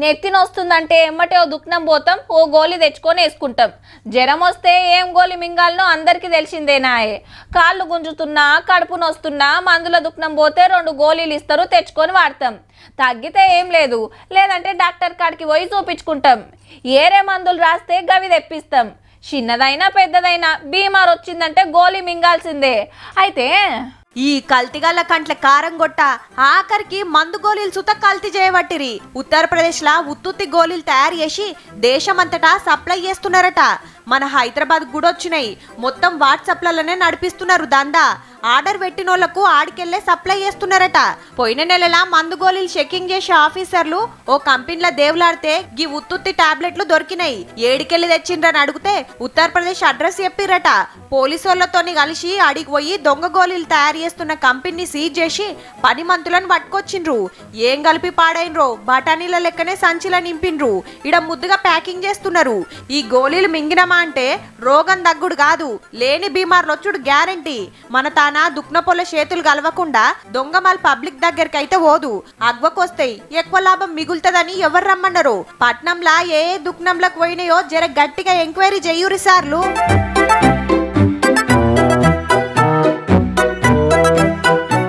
నెత్తి నొస్తుందంటే ఎమ్మటే ఓ దుఃఖం పోతాం ఓ గోళీ తెచ్చుకొని వేసుకుంటాం. జ్వరం వస్తే ఏం గోళీ మింగాలనో అందరికీ తెలిసిందేనాయే కాళ్ళు గుంజుతున్నా కడుపు నొస్తున్నా మందుల దుఃఖం పోతే రెండు గోళీలు ఇస్తారు తెచ్చుకొని వాడతాం. తగ్గితే ఏం లేదు లేదంటే డాక్టర్ కాడికి పోయి చూపించుకుంటాం. ఏరే మందులు రాస్తే గవి తెప్పిస్తాం. చిన్నదైనా పెద్దదైనా బీమార్ వచ్చిందంటే గోళీ మింగాల్సిందే. అయితే ఈ కల్తీగల్ల కంట్ల కారం గొట్ట ఆఖరికి మందు గోళీలు సుత కల్తీ చేయబట్టిరి. ఉత్తరప్రదేశ్లా ఉత్తుత్తి గోళీలు తయారు చేసి దేశమంతటా సప్లై చేస్తున్నారట. మన హైదరాబాద్ కూడా వచ్చినాయి మొత్తం వాట్సాప్లలోనే నడిపిస్తున్నారు దందా. ఆర్డర్ పెట్టినోళ్ళకు ఆడికెళ్ళే సప్లై చేస్తున్నారట. పోయిన నెలలా మందు గోళీలు చెకింగ్ చేసే ఆఫీసర్లు ఓ కంపెనీల దేవులాడితే గీ ఉత్తుత్తి టాబ్లెట్లు దొరికినాయి. ఏడికెళ్ళి తెచ్చిండ్రని అడిగితే ఉత్తరప్రదేశ్ అడ్రస్ చెప్పిరట. పోలీసోళ్ళతోని కలిసి అడిగి పోయి దొంగ గోళీలు తయారు చేస్తున్న కంపెనీని సీజ్ చేసి పని మంతులను పట్టుకొచ్చిండ్రు. ఏం కలిపి పాడైనరో బఠానీల లెక్కనే సంచిల నింపిండ్రు ఇడ ముద్దుగా ప్యాకింగ్ చేస్తున్నారు. ఈ గోళీలు మింగినమా అంటే రోగం దగ్గుడు కాదు. లేని బీమార్లు వచ్చుడు గ్యారంటీ. మన తాను దుక్నపొల చేతులు కలవకుండా దొంగమాల్ పబ్లిక్ దగ్గరికి అయితే పోదు. అగ్వకొస్తాయి ఎక్కువ లాభం మిగులుతుందని ఎవరు రమ్మన్నారు? పట్నంలా ఏ దుక్నంలకు పోయినాయో జర గట్టిగా ఎంక్వైరీ చెయ్యురి సార్లు.